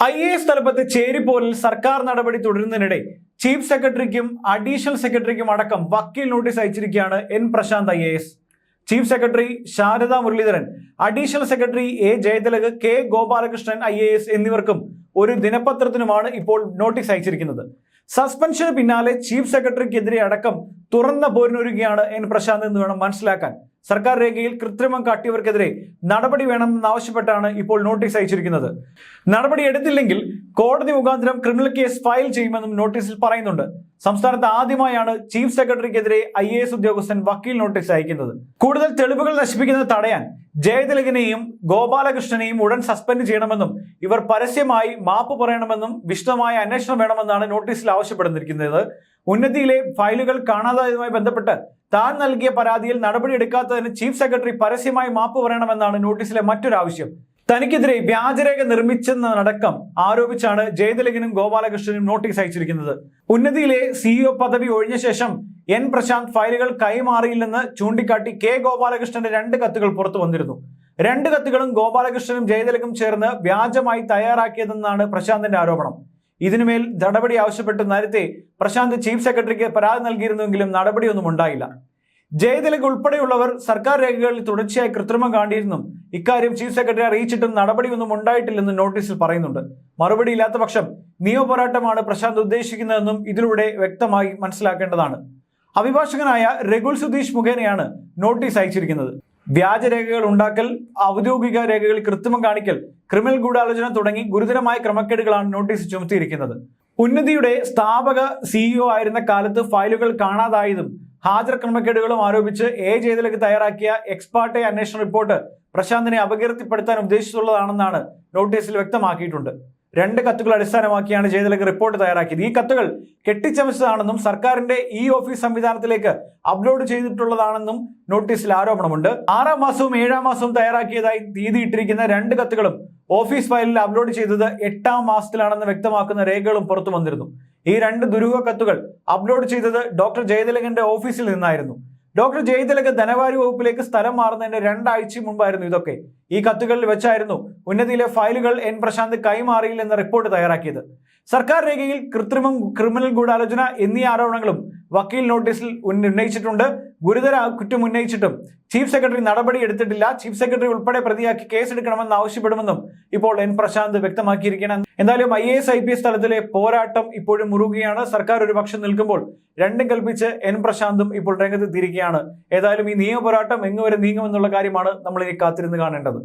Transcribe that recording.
I A S തലപ്പത്ത് ചേരിപ്പോരിൽ സർക്കാർ നടപടി തുടരുന്നതിനിടെ ചീഫ് സെക്രട്ടറിക്കും അഡീഷണൽ സെക്രട്ടറിക്കും അടക്കം വക്കീൽ notice അയച്ചിരിക്കുകയാണ് N Prashant I chief secretary Sharada Muraleedharan additional secretary A Jayathilak K Gopalakrishnan I എന്നിവർക്കും ഒരു ദിനപത്രത്തിനുമാണ് ഇപ്പോൾ നോട്ടീസ് അയച്ചിരിക്കുന്നത്. സസ്പെൻഷന് പിന്നാലെ ചീഫ് സെക്രട്ടറിക്കെതിരെ അടക്കം തുറന്ന പോരിനൊരുങ്ങിയാണ് എൻ പ്രശാന്ത് എന്ന് വേണം മനസ്സിലാക്കാൻ. സർക്കാർ രേഖയിൽ കൃത്രിമം കാട്ടിയവർക്കെതിരെ നടപടി വേണമെന്നാവശ്യപ്പെട്ടാണ് ഇപ്പോൾ നോട്ടീസ് അയച്ചിരിക്കുന്നത്. നടപടി എടുത്തില്ലെങ്കിൽ കോടതി മുഖാന്തരം ക്രിമിനൽ കേസ് ഫയൽ ചെയ്യുമെന്നും നോട്ടീസിൽ പറയുന്നുണ്ട്. സംസ്ഥാനത്ത് ആദ്യമായാണ് ചീഫ് സെക്രട്ടറിക്കെതിരെ ഐ ഉദ്യോഗസ്ഥൻ വക്കീൽ നോട്ടീസ് അയക്കുന്നത്. കൂടുതൽ തെളിവുകൾ നശിപ്പിക്കുന്നത് തടയാൻ ജയതിലകിനെയും ഗോപാലകൃഷ്ണനെയും ഉടൻ സസ്പെൻഡ് ചെയ്യണമെന്നും ഇവർ പരസ്യമായി മാപ്പ് പറയണമെന്നും വിശദമായ അന്വേഷണം വേണമെന്നാണ് നോട്ടീസിൽ ആവശ്യപ്പെടുന്നിരിക്കുന്നത് ഉന്നതിയിലെ ഫയലുകൾ കാണാതായതുമായി ബന്ധപ്പെട്ട് താൻ നൽകിയ പരാതിയിൽ നടപടിയെടുക്കാത്തതിന് ചീഫ് സെക്രട്ടറി പരസ്യമായി മാപ്പ് പറയണമെന്നാണ് നോട്ടീസിലെ മറ്റൊരു ആവശ്യം. തനിക്കെതിരെ വ്യാജരേഖ നിർമ്മിച്ചെന്നടക്കം ആരോപിച്ചാണ് ജയതിലകനും ഗോപാലകൃഷ്ണനും നോട്ടീസ് അയച്ചിരിക്കുന്നത്. ഉന്നതിയിലെ സിഇഒ പദവി ഒഴിഞ്ഞ ശേഷം എൻ പ്രശാന്ത് ഫയലുകൾ കൈമാറിയില്ലെന്ന് ചൂണ്ടിക്കാട്ടി കെ ഗോപാലകൃഷ്ണന്റെ രണ്ട് കത്തുകൾ പുറത്തു വന്നിരുന്നു. രണ്ട് കത്തുകളും ഗോപാലകൃഷ്ണനും ജയതിലകും ചേർന്ന് വ്യാജമായി തയ്യാറാക്കിയതെന്നാണ് പ്രശാന്തിന്റെ ആരോപണം. ഇതിനുമേൽ നടപടി ആവശ്യപ്പെട്ട് നേരത്തെ പ്രശാന്ത് ചീഫ് സെക്രട്ടറിക്ക് പരാതി നൽകിയിരുന്നുവെങ്കിലും നടപടിയൊന്നും ഉണ്ടായില്ല. ജയതിലക് ഉൾപ്പെടെയുള്ളവർ സർക്കാർ രേഖകളിൽ തുടർച്ചയായി കൃത്രിമം കാണിയിരുന്നും ഇക്കാര്യം ചീഫ് സെക്രട്ടറി അറിയിച്ചിട്ടും നടപടിയൊന്നും ഉണ്ടായിട്ടില്ലെന്ന് നോട്ടീസിൽ പറയുന്നുണ്ട്. മറുപടി ഇല്ലാത്ത പക്ഷം നിയമപോരാട്ടമാണ് പ്രശാന്ത് ഉദ്ദേശിക്കുന്നതെന്നും ഇതിലൂടെ വ്യക്തമായി മനസ്സിലാക്കേണ്ടതാണ്. അഭിഭാഷകനായ രഘുൽ സുധീഷ് മുഖേനയാണ് നോട്ടീസ് അയച്ചിരിക്കുന്നത്. വ്യാജരേഖകൾ ഉണ്ടാക്കൽ ഔദ്യോഗിക രേഖകൾ കൃത്രിമം കാണിക്കൽ ക്രിമിനൽ ഗൂഢാലോചന തുടങ്ങി ഗുരുതരമായ ക്രമക്കേടുകളാണ് നോട്ടീസ് ചുമത്തിയിരിക്കുന്നത്. ഉന്നതിയുടെ സ്ഥാപക സിഇഒ ആയിരുന്ന കാലത്ത് ഫയലുകൾ കാണാതായതും ഹാജർ ക്രമക്കേടുകളും ആരോപിച്ച് എ ജയതിലക്ക് തയ്യാറാക്കിയ എക്സ്പാർട്ടെ അന്വേഷണ റിപ്പോർട്ട് പ്രശാന്തിനെ അപകീർത്തിപ്പെടുത്താൻ ഉദ്ദേശിച്ചുള്ളതാണെന്നാണ് നോട്ടീസിൽ വ്യക്തമാക്കിയിട്ടുണ്ട്. രണ്ട് കത്തുകൾ അടിസ്ഥാനമാക്കിയാണ് ജയതിലക് റിപ്പോർട്ട് തയ്യാറാക്കിയത്. ഈ കത്തുകൾ കെട്ടിച്ചമച്ചതാണെന്നും സർക്കാരിന്റെ ഇ ഓഫീസ് സംവിധാനത്തിലേക്ക് അപ്ലോഡ് ചെയ്തിട്ടുള്ളതാണെന്നും നോട്ടീസിൽ ആരോപണമുണ്ട്. ആറാം മാസവും ഏഴാം മാസവും തയ്യാറാക്കിയതായി തീയതി ഇട്ടിരിക്കുന്ന രണ്ട് കത്തുകളും ഓഫീസ് ഫയലിൽ അപ്ലോഡ് ചെയ്തത് എട്ടാം മാസത്തിലാണെന്ന് വ്യക്തമാക്കുന്ന രേഖകളും പുറത്തു വന്നിരുന്നു. ഈ രണ്ട് ദുരൂഹ കത്തുകൾ അപ്ലോഡ് ചെയ്തത് ഡോക്ടർ ജയതിലകന്റെ ഓഫീസിൽ നിന്നായിരുന്നു. ഡോക്ടർ ജയതിലക് ധനകാര്യ വകുപ്പിലേക്ക് സ്ഥലം മാറുന്നതിന് രണ്ടാഴ്ച മുമ്പായിരുന്നു ഇതൊക്കെ. ഈ കത്തുകളിൽ വെച്ചായിരുന്നു ഉന്നതിയിലെ ഫയലുകൾ എൻ പ്രശാന്ത് കൈമാറിയില്ലെന്ന റിപ്പോർട്ട് തയ്യാറാക്കിയത്. സർക്കാർ രേഖയിൽ കൃത്രിമം ക്രിമിനൽ ഗൂഢാലോചന എന്നീ ആരോപണങ്ങളും വക്കീൽ നോട്ടീസിൽ ഉന്നയിച്ചിട്ടുണ്ട്. ഗുരുതര കുറ്റം ഉന്നയിച്ചിട്ടും ചീഫ് സെക്രട്ടറി നടപടി എടുത്തിട്ടില്ല. ചീഫ് സെക്രട്ടറി ഉൾപ്പെടെ പ്രതിയാക്കി കേസെടുക്കണമെന്ന് ആവശ്യപ്പെടുമെന്നും ഇപ്പോൾ എൻ പ്രശാന്ത് വ്യക്തമാക്കിയിരിക്കണം എന്തായാലും I S I P S തലത്തിലെ പോരാട്ടം ഇപ്പോഴും മുറുകുകയാണ് സർക്കാർ ഒരു പക്ഷം നിൽക്കുമ്പോൾ രണ്ടും കൽപ്പിച്ച് എൻ പ്രശാന്തും ഇപ്പോൾ രംഗത്തെത്തിയിരിക്കുകയാണ് ഏതായാലും ഈ നിയമ പോരാട്ടം എങ്ങുവരെ നീങ്ങുമെന്നുള്ള കാര്യമാണ് നമ്മൾ ഇനി കാത്തിരുന്ന് കാണേണ്ടത്.